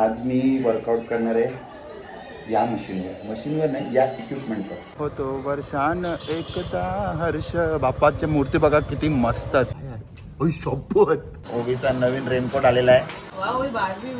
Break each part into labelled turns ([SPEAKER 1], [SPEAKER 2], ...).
[SPEAKER 1] आज मी वर्कआउट करणार आहे या मशीनवर मशीनवर नाही या इक्विपमेंटवर होतो वर्षान एकदा हर्ष बाप्पाच्या मूर्ती बघा किती मस्त आहेत. ओय सोबत ओवीचा नवीन रेनकोट आलेला आहे.
[SPEAKER 2] वा ओय बारबी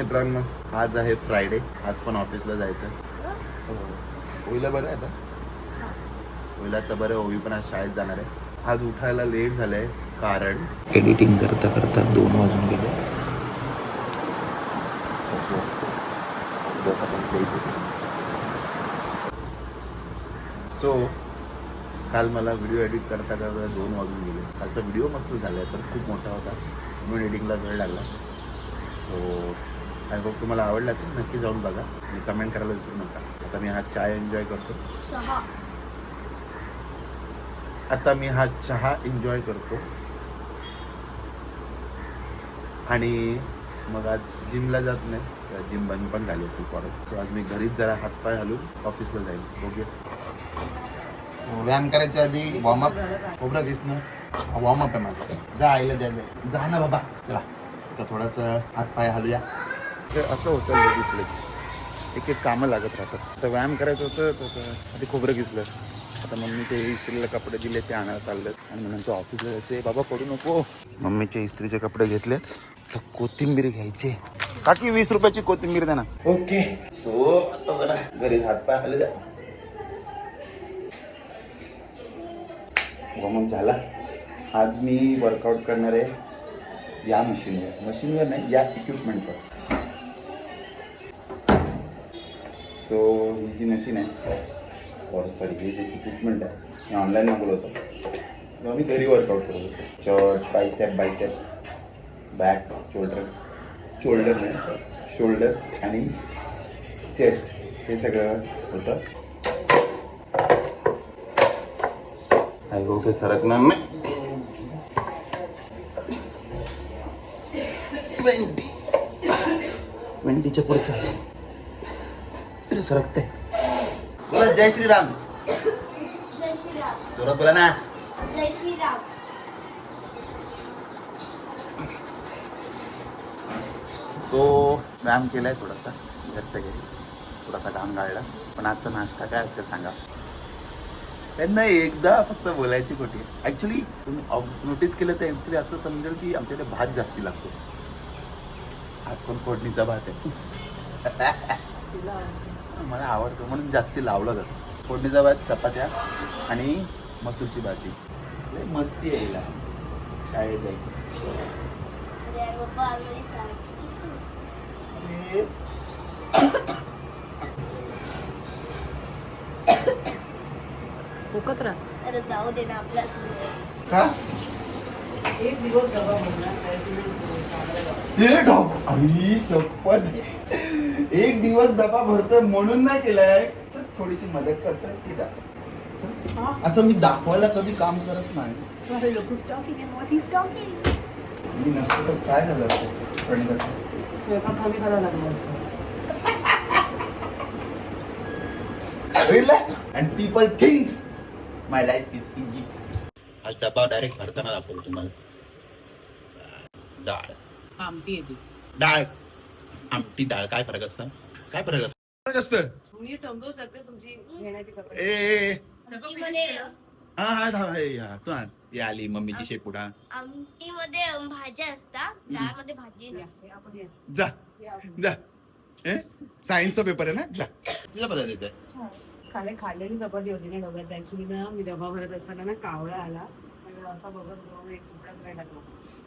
[SPEAKER 1] मित्रांनो आज आहे फ्रायडे आज पण ऑफिसला जायचं. हो. बरं आहे आता? ओवीला तर बरं होई पण आज शाळेत जाणार आहे. आज उठायला लेट झालंय कारण एडिटिंग करता करता दोन वाजून गेले. सो काल मला व्हिडिओ एडिट करता करता दोन वाजून गेले. कालचा व्हिडिओ मस्त झाला पण खूप मोठा होता. म्हणून एडिटिंगला वेळ लागला. सो आय होप तुम्हाला आवडला असेल नक्की जाऊन बघा आणि कमेंट करायला विसरू नका. आता मी हा चाय एन्जॉय करतो. आता मी हा चहा एन्जॉय करतो. आणि मग आज जिमला जात नाही जिम बंद पण झाली असेल परत सो आज मी घरीच जरा हातपाय घालून ऑफिसला जाईल. बघूया. व्यायाम करायच्या आधी वॉर्मअप खोबरं वॉर्मअप आहे माझा. जा आईला द्या. जा ना बाबा. चला. आता थोडंसं हातपाय हलूया तर असं होतं बघितलं एक एक कामं लागत राहतात. तर व्यायाम करायचं होतं तर आधी खोबरं घेतलं आता मम्मीचे इस्त्रीला कपडे दिले ते आणायला चाललेत. आणि नंतर ऑफिसला जायचे बाबा पडू नको. मम्मीचे इस्त्रीचे कपडे घेतलेत. तर कोथिंबीर घ्यायची. काकी वीस रुपयाची कोथिंबीर द्या ना. ओके. सो आता जरा घरी हातपाय हलू द्या. वॉर्मअप झाला. आज मी वर्कआउट करणार आहे या मशीनवर मशीनवर नाही या इक्विपमेंटवर सो ही जी मशीन आहे. और सॉरी हे जे इक्विपमेंट आहे मी ऑनलाईन मागवलं होतं तेव्हा मी घरी वर्कआउट करत होतो church bicep bicep back shoulder shoulder नाही शोल्डर आणि चेस्ट हे सगळं होतं. आय होप हे सरकणार नाही ट्वेंटी ट्वेंटीच्या पुढचं अरे सरकते बोला जय श्रीराम.
[SPEAKER 3] जय श्रीराम
[SPEAKER 1] जोरात बोला ना.
[SPEAKER 3] जय श्रीराम
[SPEAKER 1] सो व्यायाम केलाय थोडासा घरच्या घरी. थोडासा घाम गाळला. पण आजचा नाश्ता काय असेल सांगा. त्यांना एकदा फक्त बोलायची खोटी ऍक्च्युली तुम्ही नोटीस केलं तर ऍक्च्युली असं समजेल की आमच्याकडे भात जास्ती लागतो. आज पण फोडणीचा भात आहे. मला आवडतो म्हणून जास्ती लावला जातो. फोडणीचा भात चपात्या आणि मसूरची भाजी. मस्ती आहे हिला. काय
[SPEAKER 2] फुकत राहा.
[SPEAKER 3] जाऊ दे ना आपला
[SPEAKER 1] का?
[SPEAKER 2] एक दिवस डबा
[SPEAKER 1] हे आई शपथ एक दिवस डबा भरतोय म्हणून नाही केलाय. थोडीशी मदत करतोय ती दा असं- मी दाखवायला कधी काम करत नाही? मी नसतं तर काय झालं असतं? प्रणिताचं?
[SPEAKER 2] स्वयंपाक कमी करावा लागला असतं.
[SPEAKER 1] And people thinks my life is easy आज डबा डायरेक्ट भरताना दाखवतो तुम्हाला. डाळ
[SPEAKER 2] आमटी येते
[SPEAKER 1] डाळ आमटी डाळ काय फरक असतं? काय फरक असतं? फरक असतं.
[SPEAKER 2] तुम्ही समजू शकते तुमची घेण्याची
[SPEAKER 1] ए,
[SPEAKER 2] कपडे
[SPEAKER 1] ए ए.
[SPEAKER 2] सगळं
[SPEAKER 3] मध्ये
[SPEAKER 2] finish केलं?
[SPEAKER 1] हा हा हा, तू आली मम्मीची शेपुडा.
[SPEAKER 3] आमटीमध्ये भाज्या असतात. डाळमध्ये भाजी नसते.
[SPEAKER 1] जा. जा. सायन्सचा पेपर आहे ना? जा. तुझा पदार्थ येते
[SPEAKER 2] काले खाल्लेली चपाती होती ना डब्यात. ऍक्च्युली ना मी डबा भरत असताना ना कावळा आला. आणि असा बघत जाऊन एक तुकडा काय टाकला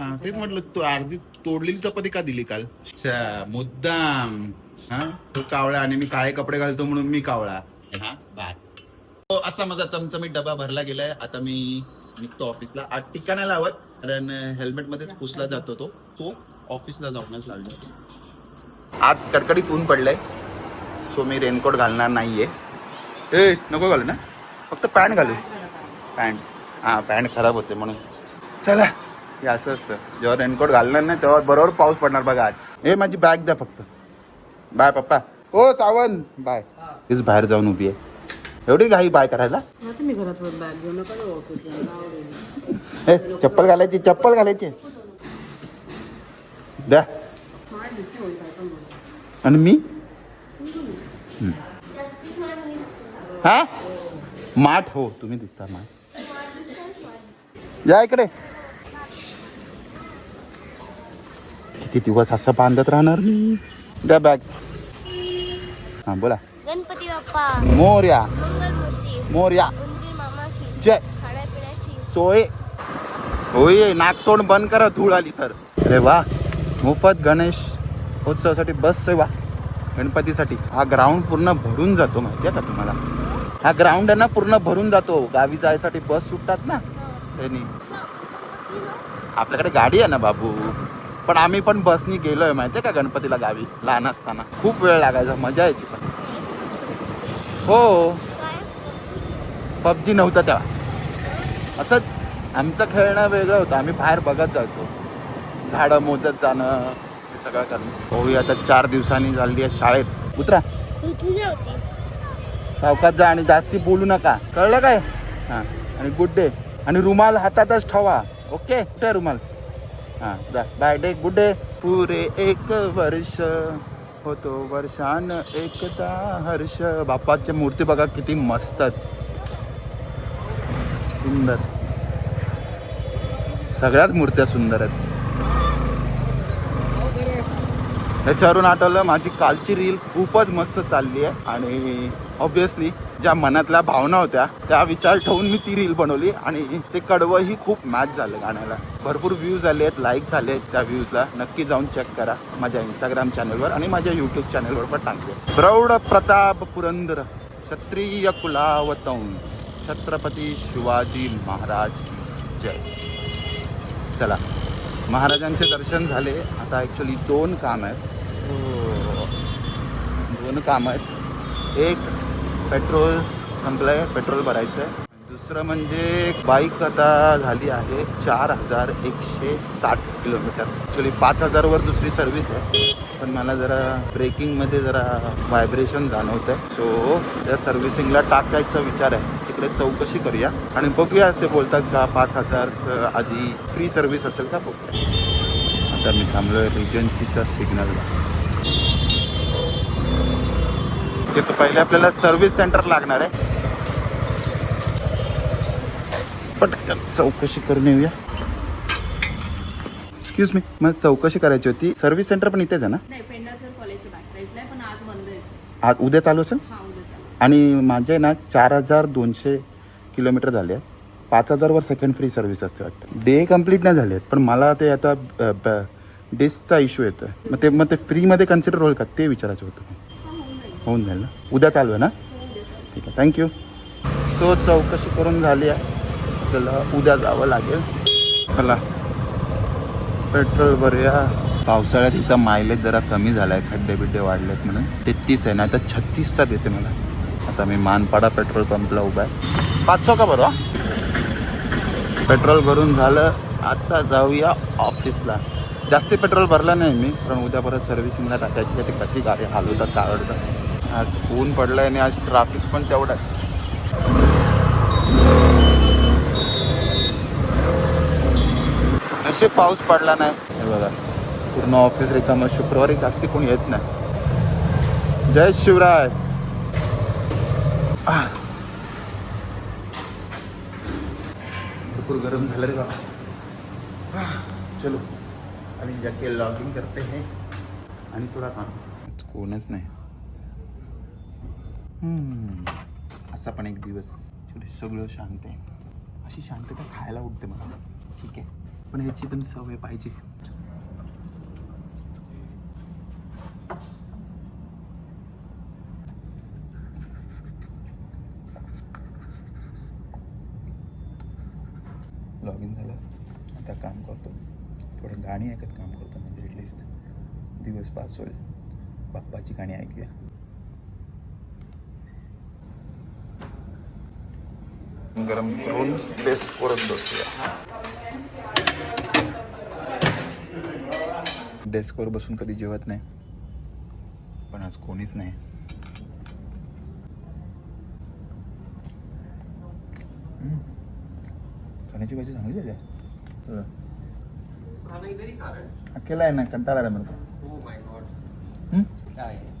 [SPEAKER 1] हा तेच म्हटलं तू अर्धी तोडलेली चपाती का दिली काल? अच्छा मुद्दाम. हा? तू कावळा आणि मी काळे कपडे घालतो म्हणून मी कावळा. हा बाय. तो असा माझा चमचमीत डबा भरला गेलाय. आता मी निघतो ऑफिसला. आज नाही लावत कारण हेल्मेट मध्येच पुसला जातो तो. तो ऑफिसला जाऊनच लागला. आज कडकडीत ऊन पडलंय. सो मी रेनकोट घालणार नाहीये. ए नको घालू ना. फक्त पॅन्ट घालू. पॅन्ट. हां पॅन्ट खराब होते म्हणून. चला. हे असं असतं. जेव्हा रेनकोट घालणार नाही तेव्हा बरोबर पाऊस पडणार बघा आज. हे माझी बॅग द्या फक्त. बाय पप्पा. हो सावंत. बाय तीच बाहेर जाऊन उभी आहे. एवढी घाई बाय करायला? ए चप्पल घालायची चप्पल घालायची. द्या. आणि मी. हा? माठ हो तुम्ही दिसता माठ. या इकडे. किती दिवस असं बांधत राहणार मी? द्या बॅग हा बोला.
[SPEAKER 3] गणपती बाप्पा.
[SPEAKER 1] मोर्या.
[SPEAKER 3] मंगलमूर्ती.
[SPEAKER 1] मोर्या.
[SPEAKER 3] उंदीर
[SPEAKER 1] जय.
[SPEAKER 3] खाण्यापिण्याची.
[SPEAKER 1] सोय. होय नाकतोंड बंद करा धूळ आली तर. अरे वा. मोफत गणेश उत्सवासाठी बस आहे वा गणपतीसाठी. हा ग्राउंड पूर्ण भरून जातो माहिती आहे का तुम्हाला? हा ग्राउंड आहे ना पूर्ण भरून जातो. गावी जायसाठी बस सुटतात ना. त्यांनी आपल्याकडे गाडी आहे ना बाबू? पण आम्ही पण बसनी गेलोय माहितीये का गणपतीला गावी लहान असताना. खूप वेळ लागायचा मजा यायची पण. हो. पबजी नव्हता तेव्हा. असंच आमचं खेळणं वेगळं होतं. आम्ही बाहेर बघत जायचो. झाडं मोजत जाणं हे सगळं करणं. होई आता चार दिवसांनी झाली आहे शाळेत. उतरा. सावकात जा आणि जास्ती बोलू नका. कळलं काय? हां. आणि गुड डे. आणि रुमाल हातातच ठेवा. ओके? कुठे रुमाल? हां जा बाय डे गुड डे पुरे एक वर्ष। होतो वर्षान एकदा हर्ष। बाप्पाची मूर्ती बघा किती मस्त आहेत सुंदर. सगळ्याच मूर्त्या सुंदर आहेत. त्याच्यावरून आठवलं माझी कालची रील खूपच मस्त चालली आहे. आणि ऑब्विसली ज्या मनातल्या भावना होत्या त्या विचार ठेवून मी ती रील बनवली आणि ते कडवंही खूप मॅच झालं गाण्याला. भरपूर व्ह्यूज आले आहेत लाईक झाले आहेत त्या व्ह्यूजला नक्की जाऊन चेक करा माझ्या इंस्टाग्राम चॅनलवर आणि माझ्या यूट्यूब चॅनलवर पण टाकले प्रौढ प्रताप पुरंदर क्षत्रिय कुलावतंस छत्रपती शिवाजी महाराज जय. चला महाराजांचे दर्शन झाले. आता ॲक्च्युली दोन काम आहेत. हो. दोन काम आहेत. एक पेट्रोल संपलं आहे पेट्रोल भरायचं आहे दुसरं म्हणजे बाईक आता झाली आहे चार हजार एकशे साठ किलोमीटर. ॲक्च्युली पाच हजारवर दुसरी सर्व्हिस आहे. पण मला जरा ब्रेकिंगमध्ये जरा व्हायब्रेशन जाणवतं आहे सो त्या सर्व्हिसिंगला टाकायचा विचार आहे. तिकडे चौकशी करूया. आणि बघूया ते बोलतात का पाच हजारचं आधी फ्री सर्व्हिस असेल का बघूया. आता मी थांबलो आहे सिग्नलला तिथं तर पहिले आपल्याला सर्व्हिस सेंटर लागणार आहे. पटकन चौकशी करून येऊया. एक्सक्यूज मी मला चौकशी करायची होती. सर्व्हिस सेंटर पण इथेच आहे ना?
[SPEAKER 2] आज बंद आहे
[SPEAKER 1] आज उद्या चालू असेल?
[SPEAKER 2] हा
[SPEAKER 1] आणि माझे ना चार हजार दोनशे किलोमीटर झाले आहेत. पाच हजारवर सेकंड फ्री सर्व्हिस असते वाटतं. डे कंप्लीट नाही झाले आहेत पण मला ते आता डिस्कचा इश्यू येतो आहे मग ते मग ते फ्रीमध्ये कन्सिडर होईल का? ते विचारायचं होतं
[SPEAKER 2] हा होऊन जाईल.
[SPEAKER 1] ना? उद्या चालू आहे ना?
[SPEAKER 2] हो
[SPEAKER 1] ठीक आहे थँक्यू सो चौकशी करून झाली आहे. आपल्याला उद्या जावं लागेल. चला. पेट्रोल भरूया. पावसाळ्यात तिचा मायलेज जरा कमी झाला आहे खड्डे बिड्डे वाढलेत म्हणून. तेहतीस आहे ना आता छत्तीसचा देते मला. आता मी मानपाडा पेट्रोल पंपला उभा आहे. पाचशे का बरं पेट्रोल भरून झालं आता जाऊया ऑफिसला जास्ती पेट्रोल भरलं नाही मी पण उद्या परत सर्व्हिसिंगला टाकायची आहे. ते कशी गाडी हलवतात काय आवडतात आज ऊन पडलं आणि आज ट्राफिक पण तेवढाच. नशीब पाऊस पडला नाही. हे बघा पूर्ण ऑफिस रिकामं शुक्रवारी जास्ती कोणी येत नाही. जय शिवराय. भरपूर गरम झालं रे बाबा चलो आणि जाके लॉगिंग करते हे. आणि थोडा काम. कोणच नाही. असा पण एक दिवस. थोडी सगळं शांत आहे. अशी शांतता खायला उठते मला. ठीक आहे. पण ह्याची पण सवय पाहिजे. लॉग इन झालं. आता काम करतो. थोडं गाणी ऐकत काम करतो म्हणजे ॲटलिस्ट दिवस पास होईल. बाप्पाची गाणी ऐकूया. गरम करून डेस्कवरच बसूया. डेस्कवर बसून कधी जेवत नाही. पण आज कोणीच नाही. चण्याची भाजी चांगली झाली आहे. अकेला आहे. ना कंटाळा आला?
[SPEAKER 4] क्या है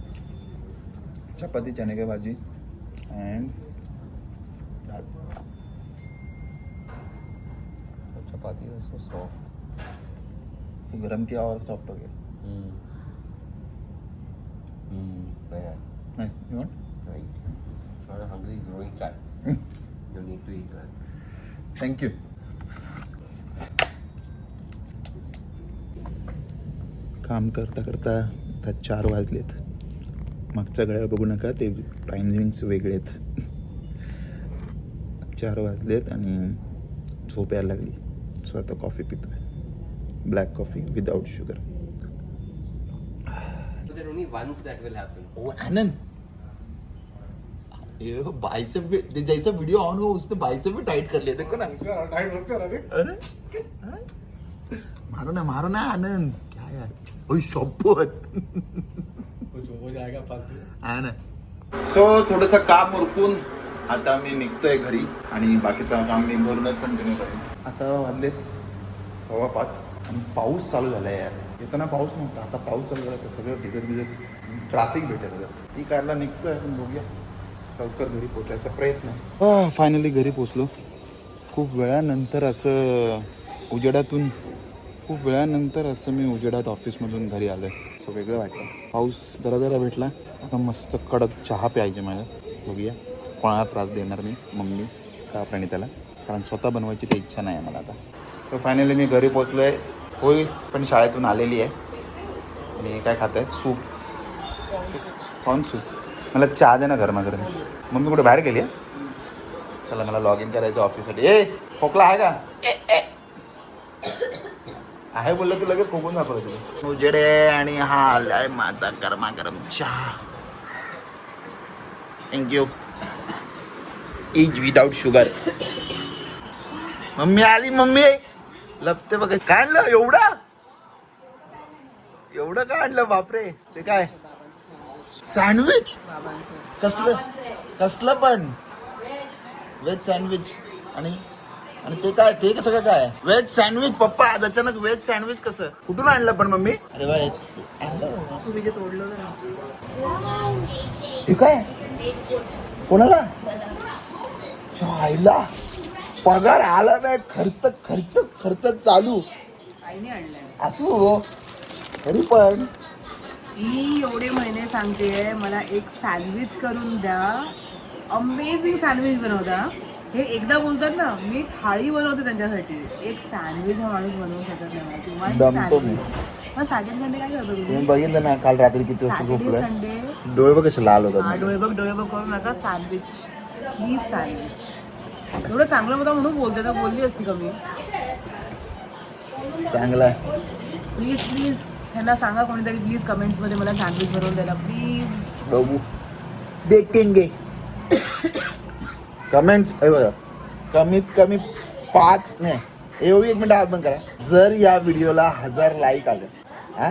[SPEAKER 1] चपाती चने की भाजी दाल
[SPEAKER 4] चपाती
[SPEAKER 1] ये गरम किया और सॉफ्ट हो गया
[SPEAKER 4] you
[SPEAKER 1] थँक यू काम करता करता आता चार वाजलेत. मागच्या गळ्या बघू नका ते टायमिंग्स वेगळे आहेत. चार वाजलेत आणि झोप यायला लागली. सो आता कॉफी पितोय. Black coffee without sugar
[SPEAKER 4] is it only once that will happen?
[SPEAKER 1] ओ आनंद ये बाइसेप जैसा वीडियो ऑन हुआ उसने बाइसेप भी टाइट कर लिए देखो ना। अरे हाँ? मारो ना मारो ना आनंद क्या यार? ओय शपथ
[SPEAKER 5] कुछ हो जाएगा फालतू।
[SPEAKER 1] आहे ना सो थोडस काम उरकून आता मी निघतोय घरी आणि बाकीचं काम मी घरूनच कंटिन्यू करेन. आता वाजलेत सव्वा पाच. आणि पाऊस चालू झाला यार. येताना पाऊस नव्हता आता पाऊस चालू झाला तर सगळं भिजत भिजत ट्रॅफिक भेटेल आता. ती कारला निघतोय बघूया. लवकर घरी पोचायचा प्रयत्न. फायनली घरी पोचलो खूप वेळानंतर असं उजेडातून खूप वेळानंतर असं मी उजेडात ऑफिसमधून घरी आलोय. सो वेगळं वाटलं. पाऊस जरा जरा भेटला. आता मस्त कडक चहा प्यायचे मला. बघूया. कोणाला त्रास देणार मी? मम्मी का प्रणिताला? कारण स्वतः बनवायची काही इच्छा नाही आहे मला आता. सो फायनली मी घरी पोचलो आहे होय पण शाळेतून आलेली आहे. आणि काय खात आहे सूप. Corn soup? मला चहा दे ना गरमागरम. मम्मी कुठे? बाहेर गेली आहे? चला मला लॉग इन करायचं ऑफिससाठी ए खोकला आहे का. आहे बोललं तर लगेच खोकून दाखवलं तुला उजेडे आणि हा आलाय माझा गरमागरम चहा. Thank you is without sugar mummy आली मम्मी. लपते बघ. काय आणलं? एवढं? एवढं काय आणलं? बापरे. ते काय? सँडविच कसलं? कसलं पण? व्हेज सँडविच आणि आणि ते काय? ते कसं काय काय? व्हेज सँडविच पप्पा. अचानक व्हेज सँडविच कसं? कुठून आणलं पण मम्मी? अरे हे- आणलं हे काय? कोणाला? आईला पगार आला नाही खर्च खर्च खर्च चालू.
[SPEAKER 2] आईने आणलंय.
[SPEAKER 1] असू तरी पण.
[SPEAKER 2] मी एवढे महिने सांगते मला एक सँडविच करून द्या. अमेझिंग सँडविच बनवता. हे एकदा बोलतात ना मी थाळी बनवते त्यांच्यासाठी. एक सँडविच हा माणूस बनवू शकत नाही. किंवा
[SPEAKER 1] दमतो मी.
[SPEAKER 2] सॅटर्डे संडे काय करतो
[SPEAKER 1] तुम्ही?
[SPEAKER 2] तुम्ही
[SPEAKER 1] बघितलं ना काल रात्री किती वाजता
[SPEAKER 2] सॅटर्डे
[SPEAKER 1] झोपलं?
[SPEAKER 2] संडे
[SPEAKER 1] डोळे बघ कसे लाल
[SPEAKER 2] हा
[SPEAKER 1] होतात
[SPEAKER 2] डोळे बघ डोळे बघ करू नका. सँडविच प्लीज सँडविच एवढं चांगलं होतं म्हणून बोलते तर बोलली असती कमी
[SPEAKER 1] चांगला.
[SPEAKER 2] प्लीज प्लीज ह्यांना सांगा कोणीतरी प्लीज कमेंट्समध्ये मला सँडविच बनवून द्यायला प्लीज
[SPEAKER 1] बघू. देखेंगे. कमेंट्स हे बघा. कमीत कमी पाच नाही एवढी एक मिनिट बंद करा. जर या व्हिडिओला हजार लाईक आले हा?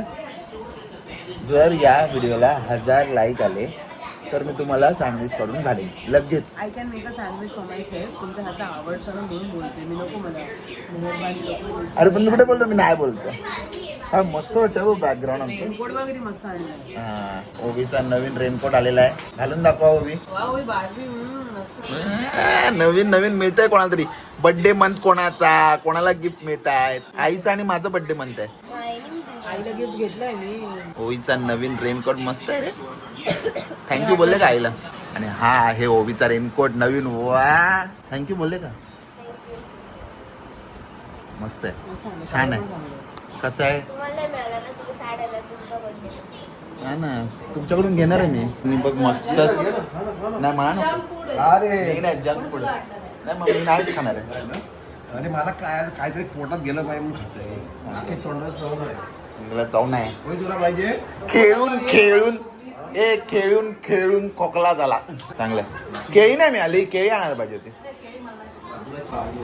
[SPEAKER 1] जर या व्हिडिओला हजार लाईक आले तर मी तुम्हाला सँडविच करून घालेन. लगेच.
[SPEAKER 2] I can make a sandwich for myself तुमच्या हातचा आवडतं ना म्हणून बोलते. मी नको मला. मेहरबानी.
[SPEAKER 1] अरे पण मी कुठे बोलतो? मी नाही बोलतो. हा मस्त वाटतं बघ बॅकग्राऊंड आमचं.
[SPEAKER 2] रेनकोट किती मस्त आणलाय
[SPEAKER 1] हा ओवीचा नवीन रेनकोट आलेला आहे. घालून दाखवा ओवी.
[SPEAKER 2] वा ओय बारबी हम्म, मस्त.
[SPEAKER 1] आ, नवीन नवीन मिळतंय कोणाला तरी. बर्थडे मंथ कोणाचा? कोणाला गिफ्ट मिळत आहेत आईचा आणि माझा बर्थडे मंथ आहे.
[SPEAKER 2] आईला गिफ्ट घेतलंय मी.
[SPEAKER 1] ओवीचा नवीन रेनकोट मस्त आहे रे. थँक्यू बोलले का आईला? आणि हा आहे ओवीचा रेनकोट नवीन. वा! थँक्यू बोलले का? मस्त आहे. छान आहे. कसं आहे?
[SPEAKER 3] ना
[SPEAKER 1] हा ना. तुमच्याकडून घेणार आहे मी. बघ मस्तच नाही मला नको
[SPEAKER 5] अरे.
[SPEAKER 1] नाही, जंक फूड नाही मग मी नाहीच खाणार आहे.
[SPEAKER 5] अरे मला काय काहीतरी पोटात गेलं पाहिजे म्हणून खातोय.
[SPEAKER 1] मला जाऊ नाही.
[SPEAKER 5] तुला पाहिजे?
[SPEAKER 1] खेळून खेळून. ए खेळून खेळून खोकला झाला. चांगलं. केळी नाही मिळाली केळी आणायला पाहिजे होती.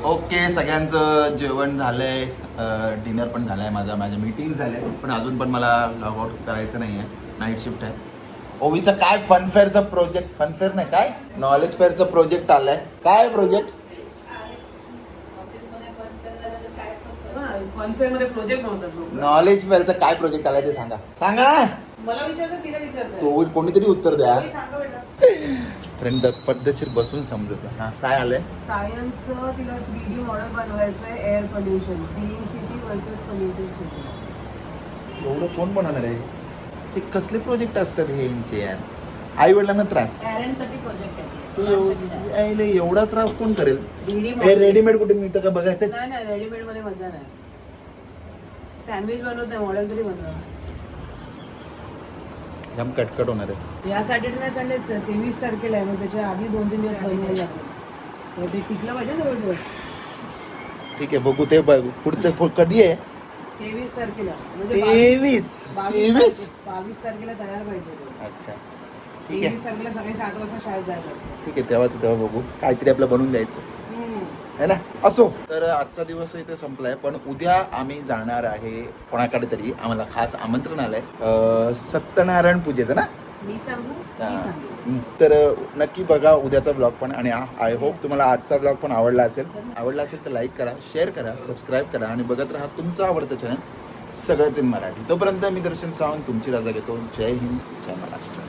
[SPEAKER 1] ओके सगळ्यांचं जेवण झालंय. डिनर पण झालंय माझा माझ्या मीटिंग झाल्या. पण अजून पण मला लॉग आउट करायचं नाही आहे नाईट शिफ्ट आहे. ओवीचा काय फनफेअरचा प्रोजेक्ट फनफेअर नाही काय? नॉलेज फेअरचा प्रोजेक्ट आलाय. काय प्रोजेक्ट नॉलेज फेअरचा काय प्रोजेक्ट आलाय ते सांगा. सांगा. तो कोणीतरी उत्तर द्या. फ्रेंड पद्धतशीर बसून समजत हा काय आलंय?
[SPEAKER 2] सायन्सचं तिला थ्री डी मॉडेल बनवायचं आहे air pollution clean city versus polluted city
[SPEAKER 1] एवढं कोण बनवणार आहे? ते कसले प्रोजेक्ट असतात हे यांचे यार? आई वडिलांना त्रास एवढा त्रास कोण करेल? हे रेडीमेड कुठे मिळतं का बघायचं
[SPEAKER 2] नाही नाही रेडीमेडमध्ये मजा नाही. सँडविच बनवत नाही मॉडेल तरी बनवत
[SPEAKER 1] जाम कटकट होणार आहे.
[SPEAKER 2] यासाठी नाही संडे तेवीस तारखेला आहे. मग त्याच्या आधी दोन तीन दिवस बनवायला तर ते टिकलं पाहिजे जवळ दिवस
[SPEAKER 1] ठीक आहे बघू ते बघ. पुढचं फो- कधी आहे?
[SPEAKER 2] तेवीस तारखेला. म्हणजे
[SPEAKER 1] तेवीस?
[SPEAKER 2] बावीस
[SPEAKER 1] तेवीस?
[SPEAKER 2] तारखे- बावीस तारखेला तयार पाहिजे. ते.
[SPEAKER 1] अच्छा. ठीक आहे.
[SPEAKER 2] तेवीस तारखेला सकाळी सात वाजता शाळेत जायला लागतं.
[SPEAKER 1] ठीक आहे तेव्हाच तेव्हा बघू. काहीतरी आपलं बनवून द्यायचं. है ना? असो. तर आजचा दिवस इथे संपलाय पण उद्या आम्ही जाणार आहे कोणाकडे तरी आम्हाला खास आमंत्रण आलंय सत्यनारायण पूजेचं ना?
[SPEAKER 2] मी सांगू?
[SPEAKER 1] तर नक्की बघा उद्याचा ब्लॉग पण आणि आय होप तुम्हाला आजचा ब्लॉग पण आवडला असेल. आवडला असेल तर लाईक करा शेअर करा सबस्क्राईब करा आणि बघत राहा तुमचं आवडतं चॅनल सगळंच इन मराठी. तोपर्यंत मी दर्शन सावंत तुमची रजा घेतो. जय हिंद जय महाराष्ट्र.